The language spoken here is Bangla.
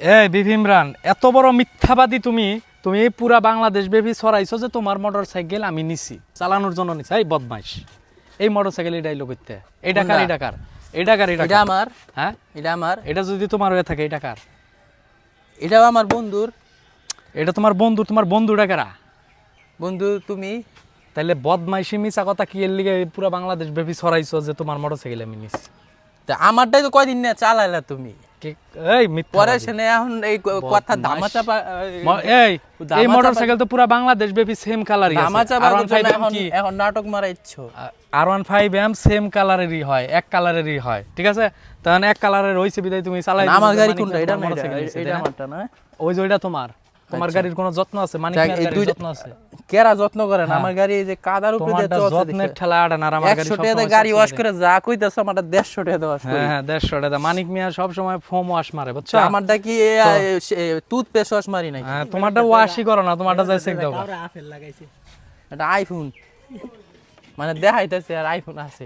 এই বিভি ইমরান এত বড় মিথ্যাবাদী তুমি তুমি এই পুরা বাংলাদেশ ব্যাপী ছড়াইছো যে তোমার মোটর সাইকেল আমি নিছি। চালানোর জন্য নিছি। এই বদমাইশ। এই মোটর সাইকেল এই ডাইলো করতে এই ডাকার এই ডাকার এই এই এটা আমার। হ্যাঁ? এটা আমার। এটা যদি তোমার হয়ে থাকে এই ডাকার এটাও আমার বন্ধুর। এটা তোমার বন্ধু তোমার বন্ধু ডাকারা বন্ধু তুমি। তাইলে বদমাইশি মিছা কথা কি এর লিগে পুরা বাংলাদেশ ব্যাপী ছড়াইছো যে তোমার মোটর সাইকেল আমি নিছি? তা আমারটাই তো কয়দিন না চালাইলা তুমি? এই পরে সেনে এখন এই কথা ধামা চাপা এই এই দামা মোটর চাপা- সাইকেল তো পুরা বাংলাদেশ ব্যাপী সেম কালারই ধামা চাপা আর ওয়ান ফাইভ এম এখন এখন নাটক মারা ইচ্ছো আর ওয়ান ফাইভ এম সেম কালারেরই হয় এক কালারেরই হয় ঠিক আছে? তখন এক কালারের তুমি চালাই না, আমার দিছো গাড়ি কোনটা? এটা এটা নিছে, এটা তাই না? আমারটা না? ওই যে ওইটা তোমার। তোমার গাড়ির কোনো যত্ন আছে? দুইটা- যত্ন আছে? কেরা যত্ন করে না? আমার গাড়ি এই যে কাদার উপরে দিয়ে চলছে যত্নের ঠেলা আড়ে না আর আমার গাড়ি একশো টাকা গাড়ি ওয়াশ করে যা কইতাছ আমার দেড়শো টাকা দেওয়া হ্যাঁ হ্যাঁ দেড়শো টাকা মানিক মিয়া সব সময় ফোম ওয়াশ মারে বুঝছ? আমারটা কি টুথপেস্ট ওয়াশ মারি নাকি? হ্যাঁ তোমারটা ওয়াশই করো না তোমারটা যাই চেক দাও। এটা আইফোন মানে দেখাইতেছে আর আইফোন আছে।